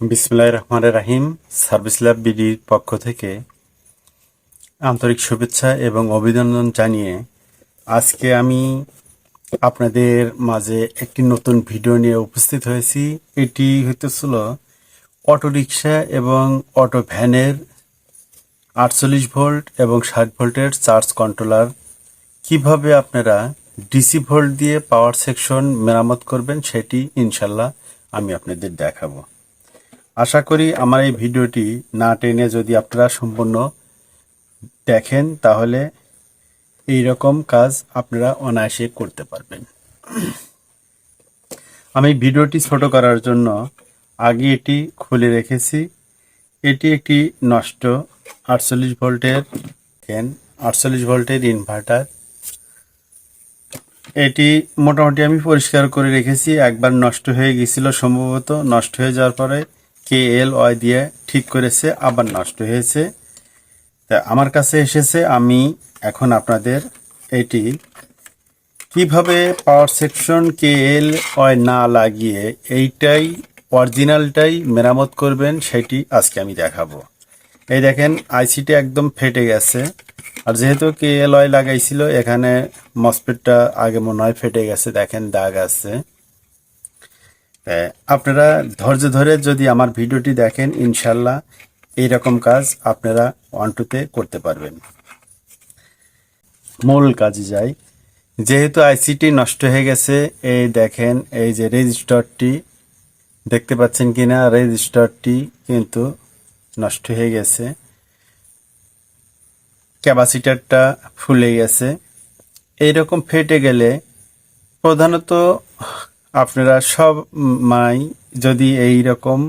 বিসমুল্লাহ রহমান রাহিম, সার্ভিস ল্যাব বিডির পক্ষ থেকে আন্তরিক শুভেচ্ছা এবং অভিনন্দন জানিয়ে আজকে আমি আপনাদের মাঝে একটি নতুন ভিডিও নিয়ে উপস্থিত হয়েছি। এটি হইতেছিল অটোরিকশা এবং অটো ভ্যানের আটচল্লিশ ভোল্ট এবং ষাট ভোল্টের চার্জ কন্ট্রোলার। কীভাবে আপনারা ডিসি ভোল্ট দিয়ে পাওয়ার সেকশন মেরামত করবেন সেটি ইনশাল্লাহ আমি আপনাদের দেখাবো। আশা করি আমার এই ভিডিওটি না টেনে যদি আপনারা সম্পূর্ণ দেখেন, তাহলে এই রকম কাজ আপনারা অনায়াসে করতে পারবেন। আমি ভিডিওটি ছোট করার জন্য আগে এটি খুলে রেখেছি। এটি একটি নষ্ট আটচল্লিশ ভোল্টের ফ্যান, আটচল্লিশ ভোল্টের ইনভার্টার। এটি মোটামুটি আমি পরিষ্কার করে রেখেছি, একবার নষ্ট হয়ে গেছিল সম্ভবত, নষ্ট হয়ে যাওয়ার পরে কে এল ওয়াই দিয়ে ঠিক করেছে, আবার নষ্ট হয়েছে। তা আমার কাছে এসেছে, আমি এখন আপনাদের এটি কীভাবে পাওয়ার সেকশন কে এল ওয়াই না লাগিয়ে এইটাই অরিজিনালটাই মেরামত করবেন, সেটি আজকে আমি দেখাবো। এই দেখেন আইসিটি একদম ফেটে গেছে। আর যেহেতু কে এল ওয়াই লাগাইছিল, এখানে মসপেটটা আগে মনে হয় ফেটে গেছে, দেখেন দাগ আছে। আপনারা ধৈর্য ধরে যদি আমার ভিডিওটি দেখেন, ইনশাল্লাহ এইরকম কাজ আপনারা ওয়ান টুতে করতে পারবেন। মূল কাজে যাই। যেহেতু আইসিটি নষ্ট হয়ে গেছে, এই দেখেন, এই যে রেজিস্টারটি, দেখতে পাচ্ছেন কিনা, রেজিস্টারটি কিন্তু নষ্ট হয়ে গেছে। ক্যাপাসিটারটা ফুলে গেছে। এইরকম ফেটে গেলে প্রধানত আপনারা সব মাই যদি এই রকম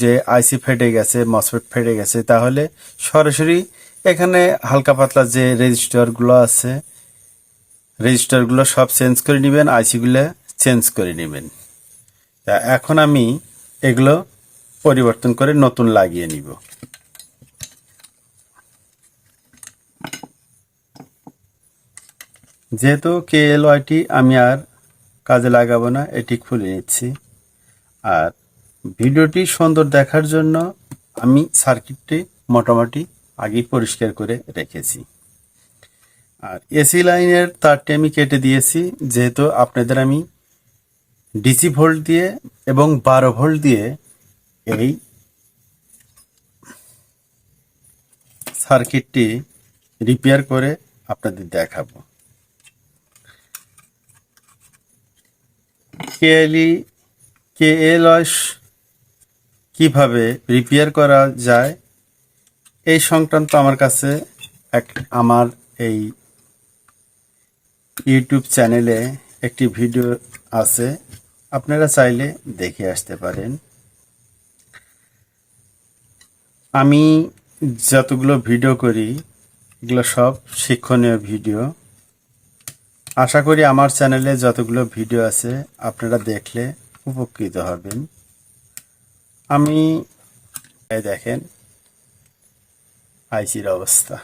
যে আইসি ফেটে গেছে, মসফেট ফেটে গেছে, তাহলে সরাসরি এখানে হালকা পাতলা যে রেজিস্টারগুলো আছে রেজিস্টারগুলো সব চেঞ্জ করে নেবেন আইসিগুলো চেঞ্জ করে নেবেন। তা এখন আমি এগুলো পরিবর্তন করে নতুন লাগিয়ে নিব। যেহেতু কে আমি আর কাজে লাগাবো না, এটি খুলে নিচ্ছি। আর ভিডিওটি সুন্দর দেখার জন্য আমি সার্কিটটি মোটামুটি আগেই পরিষ্কার করে রেখেছি। আর এসি লাইনের তারটি আমি কেটে দিয়েছি, যেহেতু আপনাদের আমি ডিসি ভোল্ট দিয়ে এবং বারো ভোল্ট দিয়ে এই সার্কিটটি রিপেয়ার করে আপনাদের দেখাবো। কেএলই কেএলএস কীভাবে রিপেয়ার করা যায়? এই সংক্রান্ত আমার কাছে এক, আমার এই ইউটিউব চ্যানেলে একটি ভিডিও আছে। আপনারা চাইলে দেখে আসতে পারেন। আমি যতগুলো ভিডিও করি, এগুলো সব শিক্ষণীয় ভিডিও। আশা করি আমার চ্যানেলে যতগুলো ভিডিও আছে আপনারা দেখলে উপকৃত হবেন। আমি দেখেন আইসির অবস্থা।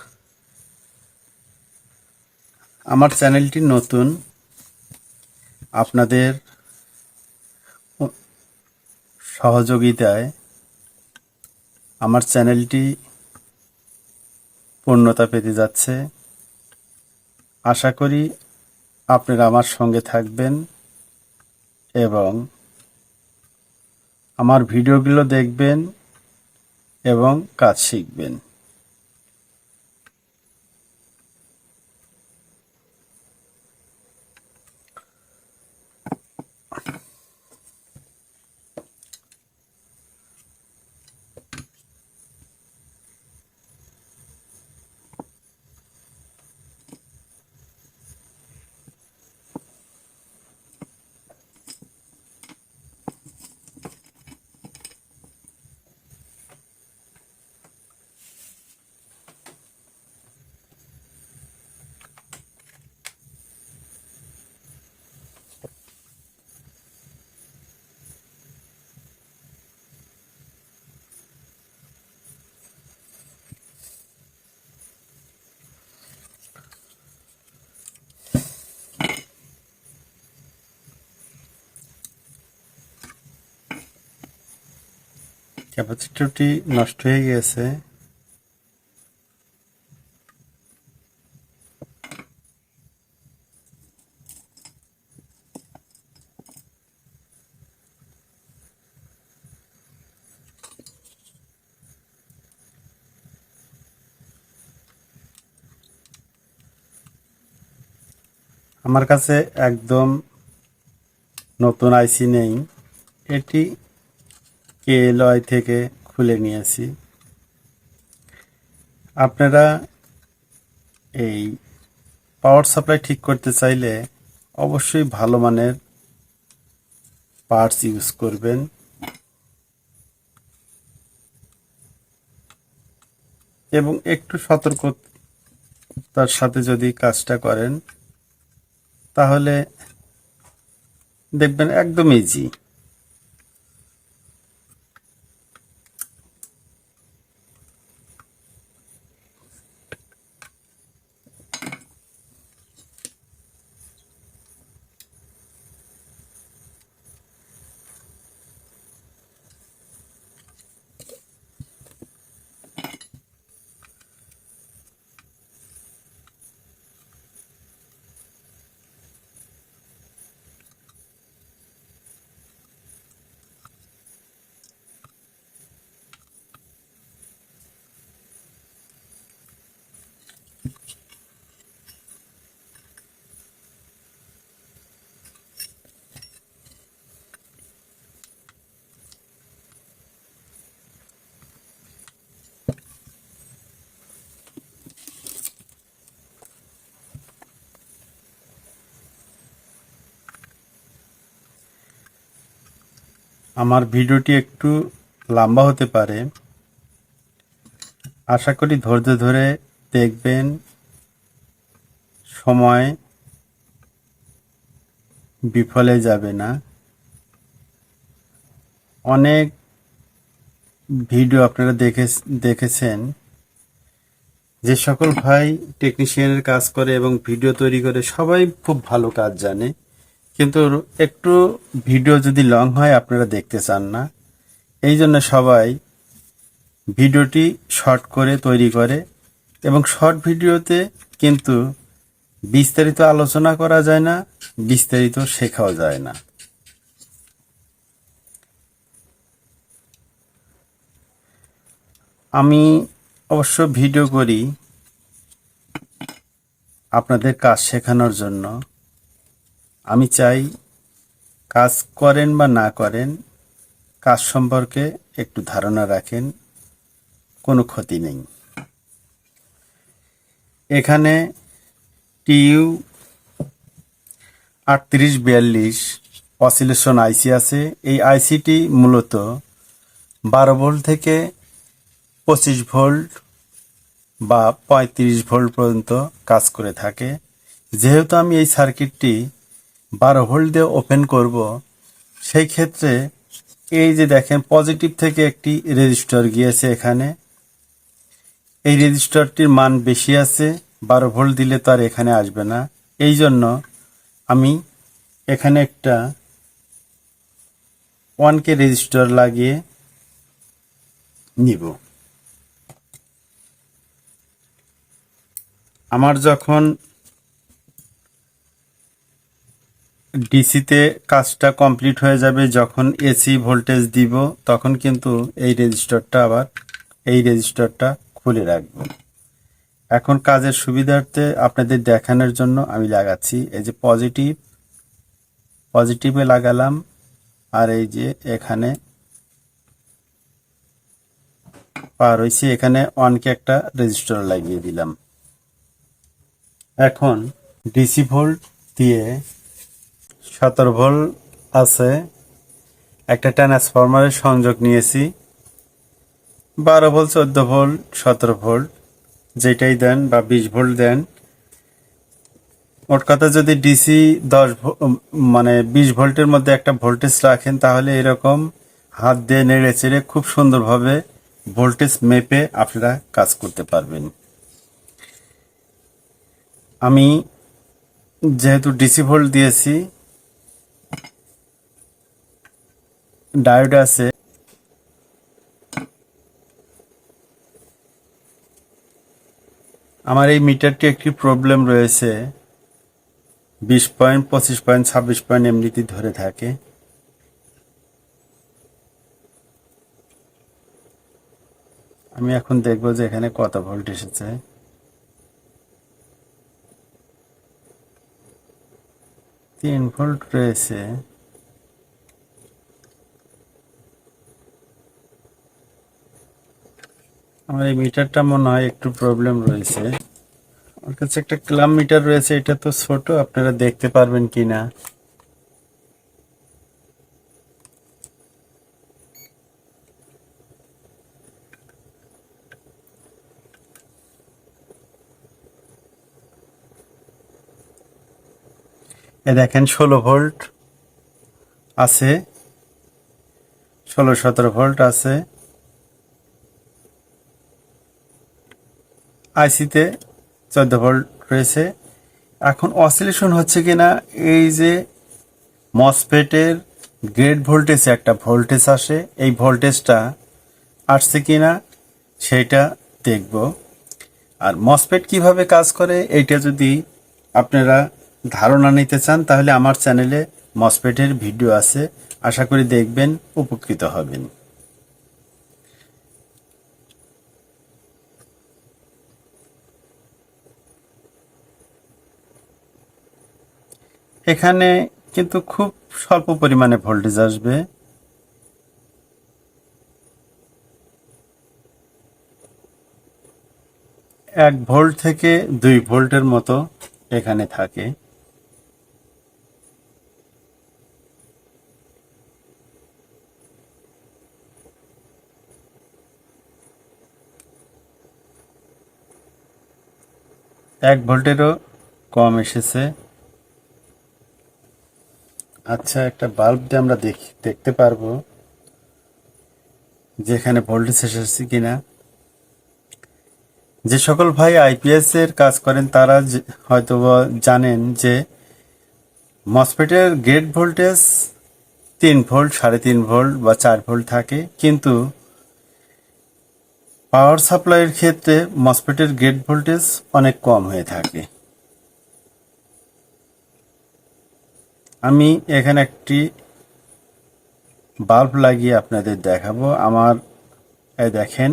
আমার চ্যানেলটি নতুন, আপনাদের সহযোগিতায় আমার চ্যানেলটি পূর্ণতা পেতে যাচ্ছে। আশা করি আপনারা আমার সঙ্গে থাকবেন এবং আমার ভিডিওগুলো দেখবেন এবং কাজ শিখবেন। ক্যাপাসিটরটি নষ্ট হয়ে গিয়েছে আমার কাছে একদম নতুন আইসি নেই। এটি কেএলওয়াই থেকে খুলে নিয়েছি। আপনারা এই পাওয়ার সাপ্লাই ঠিক করতে চাইলে অবশ্যই ভালো মানের পার্টস ইউজ করবেন। এবং একটু সতর্কতার সাথে যদি কাজটা করেন, তাহলে দেখবেন একদম ইজি আমার ভিডিওটি একটু লম্বা হতে পারে। আশা করি ধৈর্য ধরে দেখবেন সময় বিফলে যাবে না। অনেক ভিডিও আপনারা দেখে, দেখেছেন যে সকল ভাই টেকনিশিয়ানের কাজ করে এবং ভিডিও তৈরি করে সবাই খুব ভালো কাজ জানে। কিন্তু একটু ভিডিও যদি লং হয়, আপনারা দেখতে চান না। এই জন্য সবাই ভিডিওটি শর্ট করে তৈরি করে এবং শর্ট ভিডিওতে কিন্তু বিস্তারিত আলোচনা করা যায় না, বিস্তারিত শেখাও যায় না। আমি অবশ্য ভিডিও করি আপনাদের কাজ শেখানোর জন্য। আমি চাই কাজ করেন বা না করেন, কাজ সম্পর্কে একটু ধারণা রাখেন, কোনো ক্ষতি নেই। এখানে টিইউ আটত্রিশ বিয়াল্লিশ অসিলেশন আইসি আছে। এই আইসিটি মূলত বারো ভোল্ট থেকে পঁচিশ ভোল্ট বা পঁয়ত্রিশ ভোল্ট পর্যন্ত কাজ করে থাকে। যেহেতু আমি এই সার্কিটটি বারো ভোল্ট দিয়ে ওপেন করব, সেই ক্ষেত্রে এই যে দেখেন পজিটিভ থেকে একটি রেজিস্টার গিয়েছে এখানে। এই রেজিস্টারটির মান বেশি আছে। বারো ভোল্ট দিলে তো আর এখানে আসবে না। এই জন্য আমি এখানে একটা ওয়ান কে রেজিস্টার লাগিয়ে নিব। আমার যখন ডিসিতে কাজটা কমপ্লিট হয়ে যাবে, যখন এসি ভোল্টেজ দিব, তখন কিন্তু এই রেজিস্টারটা আবার, এই রেজিস্টারটা খুলে রাখব। এখন কাজের সুবিধার্থে আপনাদের দেখানোর জন্য আমি লাগাচ্ছি। এই যে পজিটিভ পজিটিভে লাগালাম। আর এই যে এখানে পার হয়েছে এখানে অনকে একটা রেজিস্টার লাগিয়ে দিলাম। এখন ডিসি ভোল্ট দিয়ে সতেরো ভোল্ট আছে। একটা ট্রান্সফরমারের সংযোগ নিয়েছি। বারো ভোল্ট চোদ্দ ভোল্ট সতেরো ভোল্ট যেটাই দেন বা বিশ ভোল্ট দেন, মোট কথা যদি ডিসি দশ মানে বিশ ভোল্টের মধ্যে একটা ভোল্টেজ রাখেন, তাহলে এরকম হাত দিয়ে নেড়ে চেড়ে খুব সুন্দরভাবে ভোল্টেজ মেপে আপনারা কাজ করতে পারবেন। আমি যেহেতু ডিসি ভোল্ট দিয়েছি, ডায়োড আছে আমার এই মিটারটি একটি প্রবলেম রয়েছে। বিশ পয়েন্ট, পঁচিশ পয়েন্ট, ছাব্বিশ পয়েন্ট এমনিতেই ধরে থাকে। আমি এখন দেখব যে এখানে কত ভোল্ট এসেছে। তিন ভোল্ট রয়েছে। আমার এই মিটারটা মনে হয় একটু প্রবলেম রয়েছে। আমার কাছে একটা ক্লাম মিটার রয়েছে, এটা তো ছোট, আপনারা দেখতে পারবেন কিনা। এ দেখেন, ষোলো ভোল্ট আছে, ষোলো সতেরো ভোল্ট আছে। আইসিতে চোদ্দ ভোল্ট রয়েছে। এখন অসিলেশন হচ্ছে কিনা, এই যে মসফেটের গ্রেড ভোল্টেজে একটা ভোল্টেজ আসে, এই ভোল্টেজটা আসছে কি না সেইটা দেখব। আর মসফেট কীভাবে কাজ করে, এইটা যদি আপনারা ধারণা নিতে চান, তাহলে আমার চ্যানেলে মসফেটের ভিডিও আছে। আশা করি দেখবেন, উপকৃত হবেন। এখানে কিন্তু খুব স্বল্প পরিমাণে ভোল্টেজ আসবে। এক ভোল্ট থেকে দুই ভোল্টের মতো এখানে থাকে। এক ভোল্টেরও কম এসেছে। আচ্ছা একটা বাল্ব দিয়ে আমরা দেখি, দেখতে পারব যে এখানে ভোল্টেজ এসেছে কিনা। যে সকল ভাই আইপিএস এর কাজ করেন, তারা হয়তো জানেন যে মসফেটের গেট ভোল্টেজ তিন ভোল্ট সাড়ে তিন ভোল্ট বা চার ভোল্ট থাকে, কিন্তু পাওয়ার সাপ্লাইয়ের ক্ষেত্রে মসফেটের গেট ভোল্টেজ অনেক কম হয়ে থাকে। আমি এখানে একটি বাল্ব লাগিয়ে আপনাদের দেখাবো। আমার দেখেন।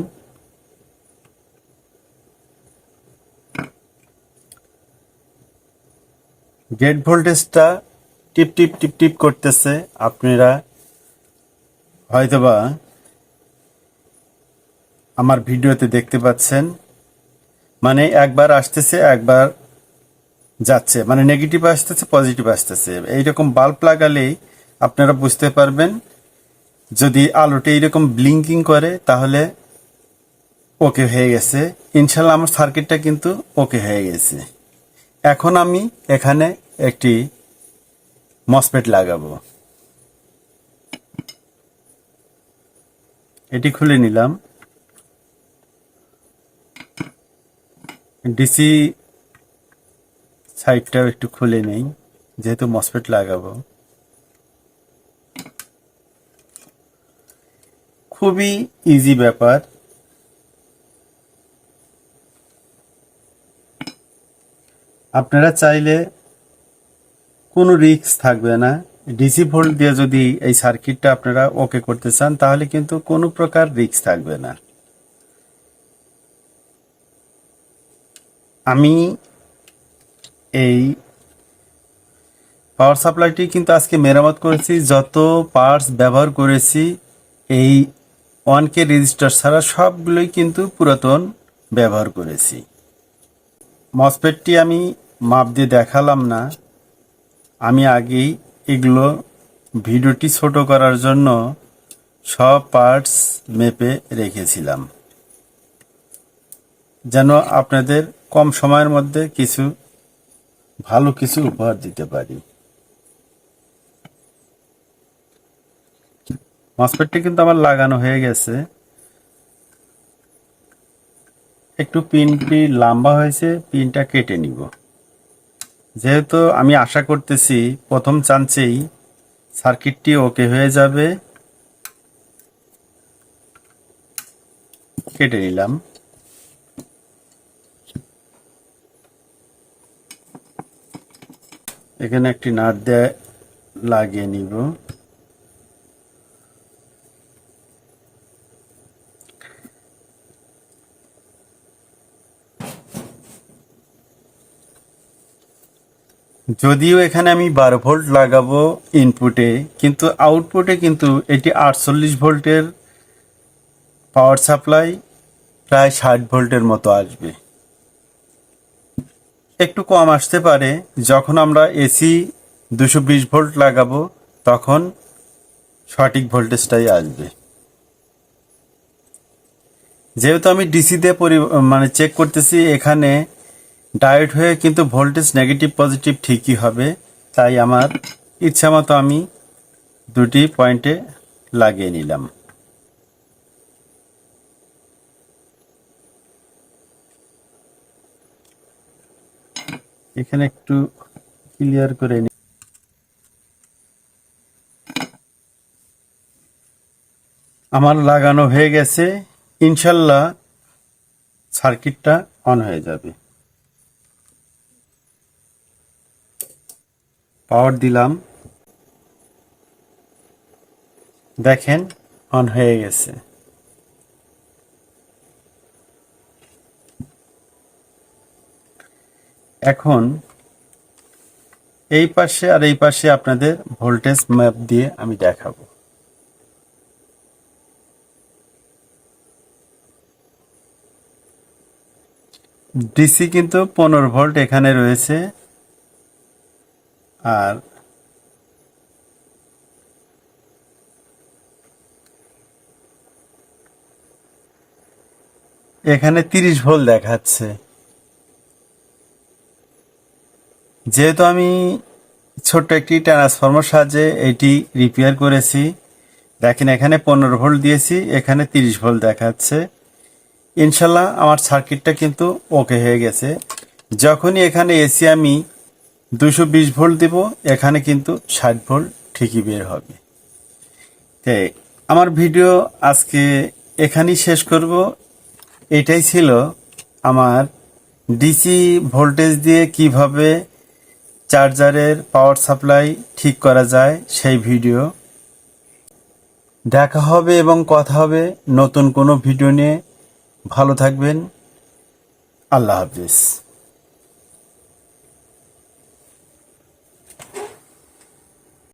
গেট ভোল্টেজটা টিপ টিপ টিপ টিপ করতেছে। আপনারা হয়তোবা আমার ভিডিওতে দেখতে পাচ্ছেন। মানে একবার আসতেছে, একবার যাচ্ছে মানে নেগেটিভ আসতেছে পজিটিভ আসতেছে। এইরকম বাল্ব লাগালেই আপনারা বুঝতে পারবেন, যদি আলোটা এইরকম ব্লিঙ্কিং করে, তাহলে ওকে হয়ে গেছে। ইনশাল্লাহ আমার সার্কিটটা কিন্তু ওকে হয়ে গেছে। এখন আমি এখানে একটি মসপেট লাগাবো। এটি খুলে নিলাম। ডিসি সাইডটাও একটু খুলে নেই, যেহেতু মসফেট লাগাবো। খুবই ইজি ব্যাপার। আপনারা চাইলে কোনো রিস্ক থাকবে না। ডিসি ভোল্ট দিয়ে যদি এই সার্কিটটা আপনারা ওকে করতে চান, তাহলে কিন্তু কোনো প্রকার রিস্ক থাকবে না। আমি এই পাওয়ার সাপ্লাইটি কিন্তু আজকে মেরামত করেছি। যত পার্টস ব্যবহার করেছি, এই ওয়ান কে রেজিস্টার ছাড়া সবগুলোই কিন্তু পুরাতন ব্যবহার করেছি। মসপেটটি আমি মাপ দিয়ে দেখালাম না। আমি আগেই এগুলো ভিডিওটি ছোট করার জন্য সব পার্টস মেপে রেখেছিলাম। যেন আপনাদের কম সময়ের মধ্যে কিছু ভালো কিছু উপহার দিতে পারি। মসপেটটি কিন্তু আমার লাগানো হয়ে গেছে। একটু পিনটি লম্বা হয়েছে, পিনটা কেটে নিব। যেহেতু আমি আশা করতেছি প্রথম চান্সেই সার্কিটটি ওকে হয়ে যাবে। কেটে নিলাম। এখানে একটি নাট দিয়ে লাগিয়ে নিব। যদিও এখানে আমি বারো ভোল্ট লাগাবো ইনপুটে কিন্তু আউটপুটে কিন্তু এটি আটচল্লিশ ভোল্টের পাওয়ার সাপ্লাই প্রায় ষাট ভোল্টের মতো আসবে। একটু কম আসতে পারে। যখন আমরা এসি দুশো বিশ ভোল্ট লাগাবো, তখন সঠিক ভোল্টেজটাই আসবে। যেহেতু আমি ডিসিতে পরি মানে চেক করতেছি, এখানে ডায়েট হয়ে কিন্তু ভোল্টেজ নেগেটিভ পজিটিভ ঠিকই হবে। তাই আমার ইচ্ছা মতো আমি দুটি পয়েন্টে লাগিয়ে নিলাম। এখানে একটু ক্লিয়ার করে নি। আমার লাগানো হয়ে গেছে, ইনশাল্লাহ সার্কিটটা অন হয়ে যাবে। পাওয়ার দিলাম। দেখেন অন হয়ে গেছে। এখন এই পাশে আর এই পাশে আপনাদের ভোল্টেজ ম্যাপ দিয়ে আমি দেখাবো। ডিসি কিন্তু পনেরো ভোল্ট এখানে রয়েছে। আর এখানে তিরিশ ভোল্ট দেখাচ্ছে। যেহেতু আমি ছোট্ট একটি ট্রান্সফর্মার সাহায্যে এটি রিপেয়ার করেছি, দেখেন এখানে পনেরো ভোল্ট দিয়েছি, এখানে তিরিশ ভোল্ট দেখাচ্ছে। ইনশাল্লাহ আমার সার্কিটটা কিন্তু ওকে হয়ে গেছে। যখনই এখানে এসি আমি দুশো বিশ ভোল্ট দেব, এখানে কিন্তু ষাট ভোল্ট ঠিকই বের হবে। তাই আমার ভিডিও আজকে এখানেই শেষ করব। এটাই ছিল আমার ডিসি ভোল্টেজ দিয়ে কীভাবে চার্জারের পাওয়ার সাপ্লাই ঠিক করা যায় সেই ভিডিও দেখা হবে এবং কথা হবে। নতুন কোনো ভিডিও নিয়ে। ভালো থাকবেন। আল্লাহ হাফিজ।